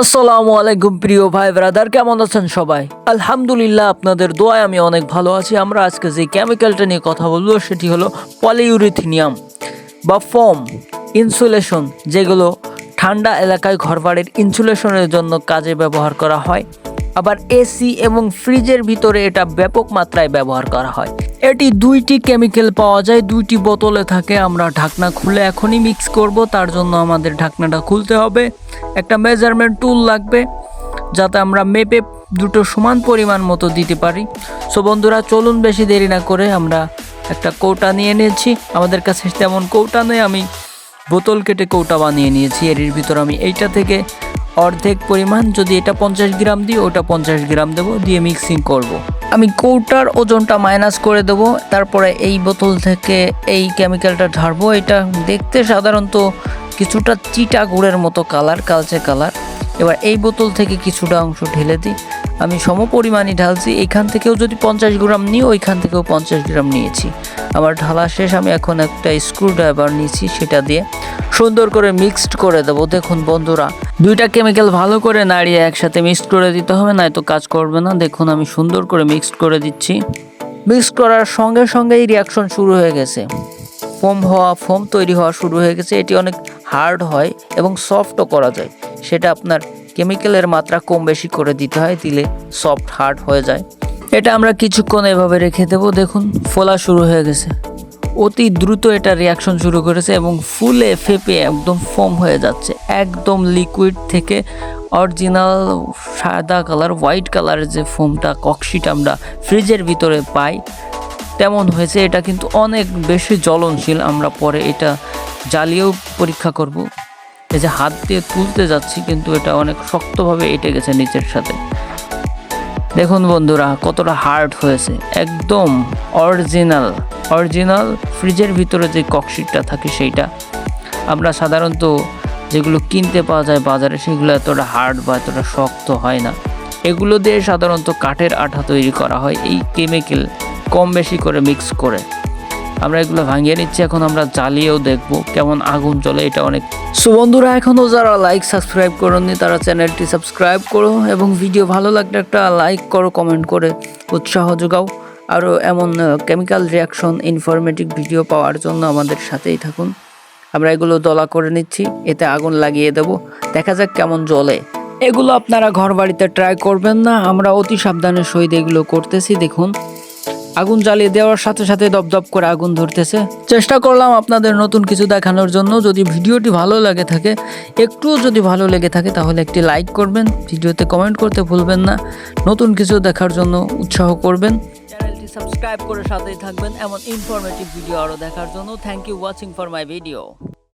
আসসালামু আলাইকুম প্রিয় ভাই, ব্রাদার, কেমন আছেন সবাই? আলহামদুলিল্লাহ, আপনাদের দোয়ায় আমি অনেক ভালো আছি। আমরা আজকে যে কেমিক্যালটা নিয়ে কথা বলব, সেটি হলো পলিইউরিথিনিয়াম বা ফোম ইনসুলেশন যেগুলো ঠান্ডা এলাকায় ঘরবাড়ির ইনসুলেশনের জন্য কাজে ব্যবহার করা হয়। আবার এসি এবং ফ্রিজের ভিতরে এটা ব্যাপক মাত্রায় ব্যবহার করা হয়। এটি দুইটি কেমিক্যাল পাওয়া যায়, দুইটি বোতলে থাকে, আমরা ঢাকনা খুলে এখনই মিক্স করব, তার জন্য আমাদের ঢাকনাটা খুলতে হবে। একটা মেজারমেন্ট টুল লাগবে, যাতে আমরা মেপে দুটো সমান পরিমাণ মতো দিতে পারি। সো বন্ধুরা, চলুন বেশি দেরি না করে আমরা একটা কৌটা নিয়ে নিয়েছি। আমাদের কাছে তেমন কৌটা নেই, আমি বোতল কেটে কৌটা বানিয়ে নিয়েছি। এর ভিতর আমি এইটা থেকে অর্ধেক পরিমাণ, যদি এটা পঞ্চাশ গ্রাম দিই, ওটা পঞ্চাশ গ্রাম দেবো, দিয়ে মিক্সিং করব। আমি কৌটার ওজনটা মাইনাস করে দেবো, তারপরে এই বোতল থেকে এই কেমিক্যালটা ঝাড়বো। এটা দেখতে সাধারণত কিছুটা চিটা গুড়ের মতো কালার কালচে কালার এবার এই বোতল থেকে কিছুটা অংশ ঢেলে দিই। আমি সম পরিমাণই ঢালছি। এখান থেকেও যদি পঞ্চাশ গ্রাম নিই, ওইখান থেকেও পঞ্চাশ গ্রাম নিয়েছি। আমার ঢালা শেষ, আমি এখন একটা স্ক্রু ড্রাইভার নিয়েছি সেটা দিয়ে সুন্দর করে মিক্সড করে দেবো। দেখুন বন্ধুরা, দুইটা কেমিক্যাল ভালো করে নাড়িয়ে একসাথে মিক্সড করে দিতে হবে, নয়তো কাজ করবে না। দেখুন, আমি সুন্দর করে মিক্সড করে দিচ্ছি। মিক্স করার সঙ্গে সঙ্গেই রিয়াকশন শুরু হয়ে গেছে। ফোম হওয়া ফোম তৈরি হওয়া শুরু হয়ে গেছে। এটি অনেক হার্ড হয় এবং সফটও করা যায়। সেটা আপনার কেমিক্যালের মাত্রা কম বেশি করে দিতে হয়, দিলে সফট হার্ড হয়ে যায়। এটা আমরা কিছুক্ষণ এভাবে রেখে দেবো। দেখুন, ফোলা শুরু হয়ে গেছে। অতি দ্রুত এটা রিয়াকশন শুরু করেছে এবং ফুলে ফেপে একদম ফোম হয়ে যাচ্ছে। একদম লিকুইড থেকে অরিজিনাল সাদা কালার হোয়াইট কালারের যে ফোমটা কক্সিটা আমরা ফ্রিজের ভিতরে পাই, তেমন হয়েছে। এটা কিন্তু অনেক বেশি জ্বলনশীল। আমরা পরে এটা জ্বালিয়েও পরীক্ষা করব। এই যে হাত দিয়ে তুলতে যাচ্ছি, কিন্তু এটা অনেক শক্তভাবে এঁটে গেছে নিচের সাথে। দেখুন বন্ধুরা, কতটা হার্ড হয়েছে। একদম অরিজিনাল অরিজিনাল ফ্রিজের ভিতরে যে ককশিটটা থাকে সেইটা। আমরা সাধারণত যেগুলো কিনতে পাওয়া যায় বাজারে, সেগুলো এতটা হার্ড বা এতটা শক্ত হয় না। এগুলো দিয়ে সাধারণত কাঠের আঠা তৈরি করা হয়, এই কেমিক্যাল কম বেশি করে মিক্স করে। আমরা এগুলো ভাঙিয়ে নিচ্ছি, এখন আমরা জ্বালিয়েও দেখব কেমন আগুন জ্বলে, এটা অনেক সো বন্ধুরা এখনও যারা লাইক সাবস্ক্রাইব করেননি তারা চ্যানেলটি সাবস্ক্রাইব করো এবং ভিডিও ভালো লাগলে একটা লাইক করো কমেন্ট করে উৎসাহ যোগাও। আরও এমন কেমিক্যাল রিয়াকশন ইনফরমেটিভ ভিডিও পাওয়ার জন্য আমাদের সাথেই থাকুন। আমরা এগুলো দলা করে নিচ্ছি, এতে আগুন লাগিয়ে দেব। দেখা যাক কেমন জ্বলে। এগুলো আপনারা ঘর বাড়িতে ট্রাই করবেন না, আমরা অতি সাবধানের সহিত এগুলো করতেছি, দেখুন। আগুন জ্বালিয়ে দেওয়ার সাথে সাথে দপদপ করে আগুন ধরতেছে। চেষ্টা করলাম আপনাদের নতুন কিছু দেখানোর জন্য। যদি ভিডিওটি ভালো লাগে থাকে, একটুও যদি ভালো লেগে থাকে, তাহলে একটি লাইক করবেন। ভিডিওতে কমেন্ট করতে ভুলবেন না। নতুন কিছু দেখার জন্য উৎসাহ করবেন। চ্যানেলটি সাবস্ক্রাইব করে সাথেই থাকবেন। এমন ইনফরমেটিভ ভিডিও আরও দেখার জন্য। Thank you watching for my video